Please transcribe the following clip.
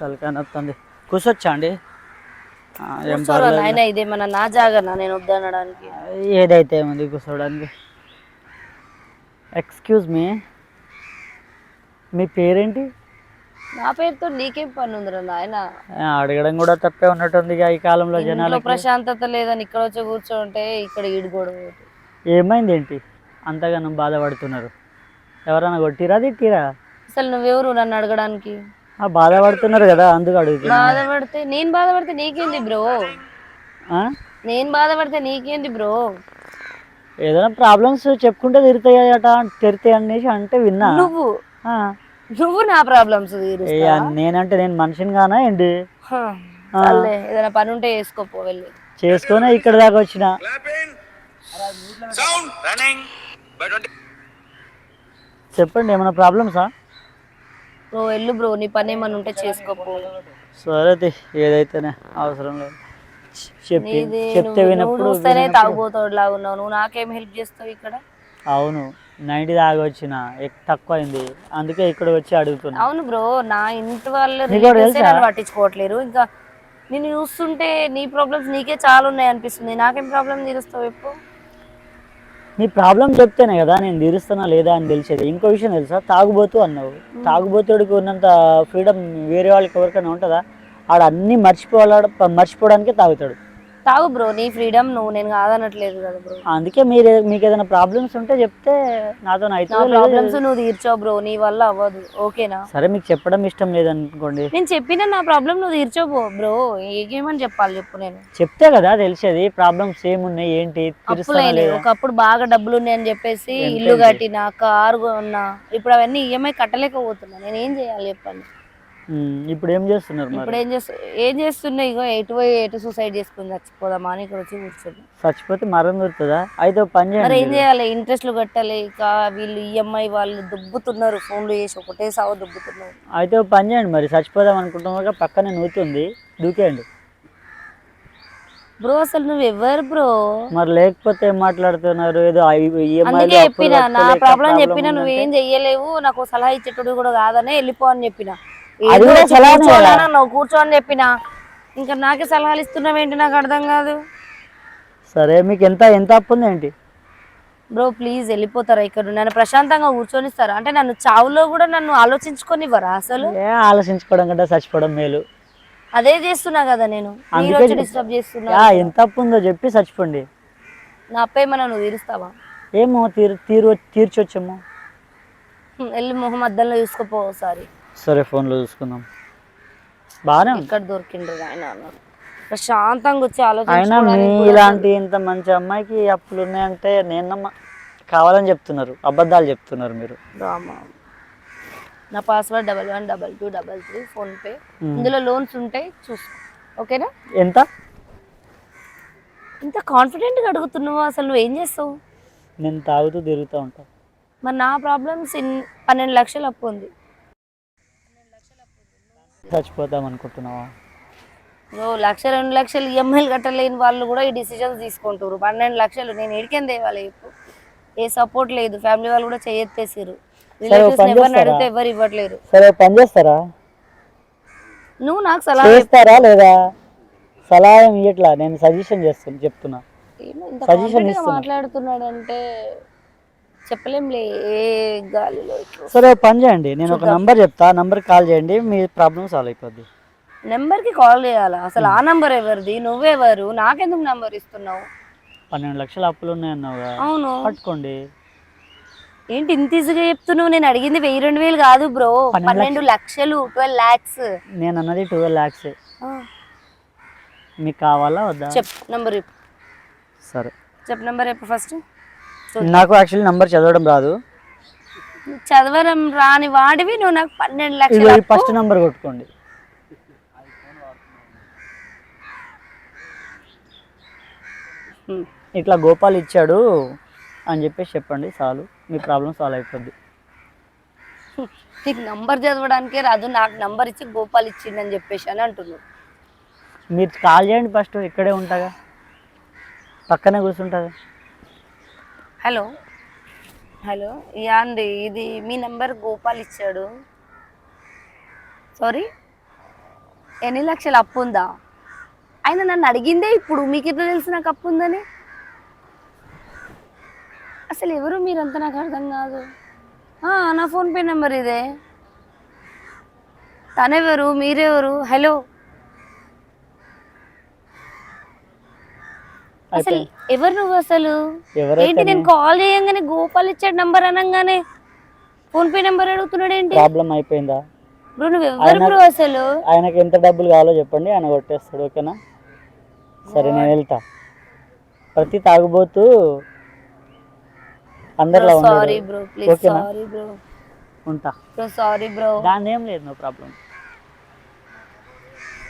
తలకాయ కూర్చోచ్చా అండి ఇదేమన్నా నా జాగనా? నేను వద్దనడానికి. ఏదైతే ఉంది కూర్చోడానికి ఎక్స్క్యూజ్ మీ మీ పేరేంటి? నా పేరుతో నీకేం పని ఉందిరా నాయన అడగడం కూడా తప్పే ఉన్నట్టుంది ఈ కాలంలో జనాలకి. ప్రశాంతత లేదని ఇక్కడ వచ్చి కూర్చోంటే ఇక్కడ ఈడుకోవడం ఏమైంది ఏంటి అంతగానో బాధపడుతున్నారు. ఎవరైనా కొట్టిరా తిట్టిరా? అసలు నువ్వెవరు నన్ను అడగడానికి? బాధపడుతున్నారు కదా అందుకు అడుగుతున్నా. బాధపడితే నేను బాధపడితే నీకేంది బ్రో? ఆ? నేను బాధపడితే నీకేంది బ్రో? ఏదైనా ప్రాబ్లమ్స్ చెప్పుకుంటే తిరుతాయట తిరుతాయి అనేసి అంటే విన్నా. నువ్వు. ఆ. నువ్వు నా ప్రాబ్లమ్స్ నేనంటే నేను మనిషిని కానా ఏంటి ఏదైనా పని ఉంటే చేసుకోపో వెళ్ళి. చేసుకొని ఇక్కడ దాకా వచ్చిన. Sound running. By 20. చెప్పండి ఏమైనా ప్రాబ్లమ్సా బ్రో వెళ్ళు బ్రో నీ పని ఏమన్నా ఉంటే చేసుకోపో సరే తి, ఏదైతేనే అవసరం లేదు. చెప్పి నీది చెప్తే నువ్వు- నువ్వు వినప్పుడు చూస్తేనే తాగుబోతాడు లాగా ఉన్నావు నువ్వు నాకేం హెల్ప్ చేస్తావు ఇక్కడ? అవును నైన్టీ దాకా వచ్చిన తక్కువ అయింది అందుకే ఇక్కడ వచ్చి అడుగుతున్నా. అవును బ్రో నా ఇంటి వాళ్ళు పట్టించుకోవట్లేరు. ఇంకా నేను చూస్తుంటే నీ ప్రాబ్లమ్స్ నీకే చాలా ఉన్నాయి అనిపిస్తుంది. నాకేం ప్రాబ్లం తీరుస్తావు ఎప్పుడు నీ ప్రాబ్లం చెప్తేనే కదా నేను తీరుస్తున్నా లేదా అని తెలిసేది. ఇంకో విషయం తెలుసా? తాగుబోతు అన్నావు. తాగుబోతుడికి ఉన్నంత ఫ్రీడమ్ వేరే వాళ్ళకి ఎవరికైనా ఉంటుందా? ఆడ అన్ని మర్చిపోవాల మర్చిపోవడానికే తాగుతాడు. తాగు బ్రో నీ ఫ్రీడమ్ నువ్వు నేను కాదనట్లేదు కదా బ్రో. అందుకే మీరు మీకు ఏదైనా ప్రాబ్లమ్స్ ఉంటే చెప్తే నాతో అయితే ప్రాబ్లమ్స్ నువ్వు తీర్చావు బ్రో నీ వల్ల అవ్వదు. ఓకేనా? సరే మీకు చెప్పడం ఇష్టం లేదనుకోండి. నేను చెప్పిన నా ప్రాబ్లం నువ్వు తీర్చావు బ్రో ఏమని చెప్పాలి చెప్పు నేను. చెప్తే కదా తెలిసేది ప్రాబ్లమ్స్ ఏమున్నాయి ఏంటి ఒకప్పుడు బాగా డబ్బులు ఉన్నాయని చెప్పేసి ఇల్లు? కట్టినా కారు కొన్నా ఇప్పుడు అవన్నీ ఈఎంఐ కట్టలేకపోతున్నా. నేను ఏం చేయాలి చెప్పండి? ఇప్పుడు ఏం చేస్తున్నారు ఇప్పుడు ఏం చేస్తు ఏం చేస్తున్నా ఇగో ఎటు పోయి ఎటు సూసైడ్ చేసుకుని చచ్చిపోదామా అని ఇక్కడ వచ్చి కూర్చున్నా. చచ్చిపోతే మరం దొరుకుతుందా? అయితే పని మరి ఏం చేయాలి? ఇంట్రెస్ట్లు కట్టాలి. ఇక వీళ్ళు ఈఎంఐ వాళ్ళు దుబ్బుతున్నారు. ఫోన్లు చేసి ఒకటే సాగు దుబ్బుతున్నారు. అయితే పని చేయండి మరి. చచ్చిపోదాం అనుకుంటున్నాక పక్కనే నూతుంది దూకేయండి. బ్రో అసలు నువ్వు ఎవరు బ్రో? మరి లేకపోతే ఏం మాట్లాడుతున్నారు? ఏదో EMI అందుకే చెప్పిన నా ప్రాబ్లం చెప్పిన నువ్వేం చెయ్యలేవు. నాకు సలహా ఇచ్చేటోడు కూడా కాదనే వెళ్ళిపో అని చెప్పిన. అది కూడా కూర్చోనా చెప్పిన. ఇంకా నాకే సలహాలు ఇస్తున్నావు ఏంటి? నాకు అర్థం కాదు. సరే మీకు ఎంత ఎంత అప్పు ఉంది ఏంటి? బ్రో ప్లీజ్ వెళ్ళిపోతారా ఇక్కడ? నన్ను ప్రశాంతంగా కూర్చొనిస్తారా? అంటే నన్ను చావులో కూడా నన్ను ఆలోచించుకొనివ్వరా అసలు? ఏ ఆలోచించుకోవడం కంటే చచ్చిపోవడం మేలు. అదే చేస్తున్నా కదా నేను. డిస్టర్బ్ చేస్తున్నా. ఎంత అప్పు ఉందో చెప్పి చచ్చిపోండి. నా అప్పేమన్నా నువ్వు తీరుస్తావా? ఏమో తీరు తీరు తీర్చొచ్చేమో. వెళ్ళి మొహం అద్దంలో చూసుకోపో ఒకసారి. సరే ఫోన్లో చూసుకుందాం. బాగానే ఉంది. ఎక్కడ దొరికిండ్రు ఆయన అన్నాడు. ప్రశాంతంగా వచ్చి అయినా మీ ఆలోచించుకోవడానికి కూడా ఇలాంటి ఇంత మంచి అమ్మాయికి అప్పులు ఉన్నాయంటే నేను నమ్మ కావాలని చెప్తున్నారు. అబద్ధాలు చెప్తున్నారు మీరు. రామా. నా password double one double two double three PhonePe మ్మ్. ఇందులో లోన్స్ ఉంటాయి చూసుకో. ఓకేనా? ఎంత? ఇంత కాన్ఫిడెంట్గా అడుగుతున్నావు అసలు నువ్వు ఏం చేస్తావు? నేను తాగుతూ తిరుగుతూ ఉంటాను మరి నా ప్రాబ్లమ్స్ ఇన్ పన్నెండు లక్షలు అప్పు ఉంది. చచ్చిపోతాం అనుకుంటున్నావా? ఓ లక్ష రెండు లక్షలు ఈఎంఐలు కట్టలేని వాళ్ళు కూడా ఈ డిసిజన్స్ తీసుకుంటారు పన్నెండు లక్షలు నేను ఎడికేం తేవాలి చెప్పు. ఏ సపోర్ట్ లేదు. ఫ్యామిలీ వాళ్ళు కూడా చేయెత్తేసారు రిలేటివ్స్ ఎవరిని? అడిగితే ఎవరు ఇవ్వట్లేరు. సరే పని చేస్తారా? నువ్వు నాకు సలహా. చేస్తారా లేదా? సలహా ఇవ్వట్లా నేను సజెషన్ చేస్తాను చెప్తున్నా. ఏమో ఇంత Suggestion confident గా ఇస్తున్నా. మాట్లాడుతున్నాడంటే చెప్పలేంలే ఏ గాలిలో సరే పని చేయండి. నేను ఒక నంబర్ చెప్తా నంబర్ కాల్ చేయండి మీ ప్రాబ్లమ్ సాల్వ్ అయిపోద్ది. నెంబర్కి కాల్ చేయాలా? అసలు ఆ నంబర్ ఎవరిది? నువ్వెవరు? నాకెందుకు నంబర్ ఇస్తున్నావు? పన్నెండు లక్షల అప్పులు ఉన్నాయన్నావుగా. అవును. పట్టుకోండి. ఏంటి ఇంత ఈజీగా చెప్తున్నావు? నేను అడిగింది వెయ్యి రెండు వేలు కాదు బ్రో. పన్నెండు లక్షలు ట్వెల్వ్ లాక్స్ నేను అన్నది ట్వెల్వ్ ల్యాక్స్. మీకు కావాలా వద్దా? చెప్ నంబర్ చెప్పు. సరే. చెప్ నంబర్ చెప్పు ఫస్ట్. నాకు యాక్చువల్లీ నంబర్ చదవడం రాదు. చదవరం రాని వాడివి నువ్వు నాకు పన్నెండు లక్షలు ఫస్ట్ నంబర్ కొట్టుకోండి. ఇట్లా గోపాల్ ఇచ్చాడు అని చెప్పేసి చెప్పండి చాలు. మీ ప్రాబ్లం సాల్వ్ అయిపోద్ది. నీకు నంబర్ చదవడానికే రాదు నాకు నంబర్ ఇచ్చి గోపాల్ ఇచ్చిండని చెప్పేసి అని అంటున్నావు. మీరు కాల్ చేయండి ఫస్ట్ ఇక్కడే ఉంటాగా. పక్కనే కూర్చుంటుంది హలో. హలో. యా అండి ఇది మీ నెంబర్ గోపాల్ ఇచ్చాడు. సారీ. ఎన్ని లక్షలు అప్పు ఉందా? ఆయన నన్ను అడిగిందే ఇప్పుడు. మీకు ఎట్లా తెలుసు నాకు అప్పు ఉందని? అసలు ఎవరు మీరంతా నాకు అర్థం కాదు. నా ఫోన్పే నెంబర్ ఇదే. తనెవరు? మీరెవరు? హలో. అసలు ఎవరు నువ్వు అసలు? ఏంటి నేను కాల్ చేయంగానే గోపాల్ ఇచ్చాడు నంబర్ అనగానే. ఫోన్ పే నెంబర్ అడుగుతున్నాడు ఏంటి? ప్రాబ్లం అయిపోయిందా? బ్రో నువ్వు ఎవరు బ్రో అసలు? ఆయనకి ఎంత డబ్బులు కావాలో చెప్పండి ఆయన కొట్టేస్తాడు ఓకేనా? సరే నేను వెళ్తా. ప్రతి తాగుబోతూ అందరిలా sorry bro please? Sorry bro ఉంటా. బ్రో సారీ బ్రో దాని ఏం లేదు నో ప్రాబ్లం.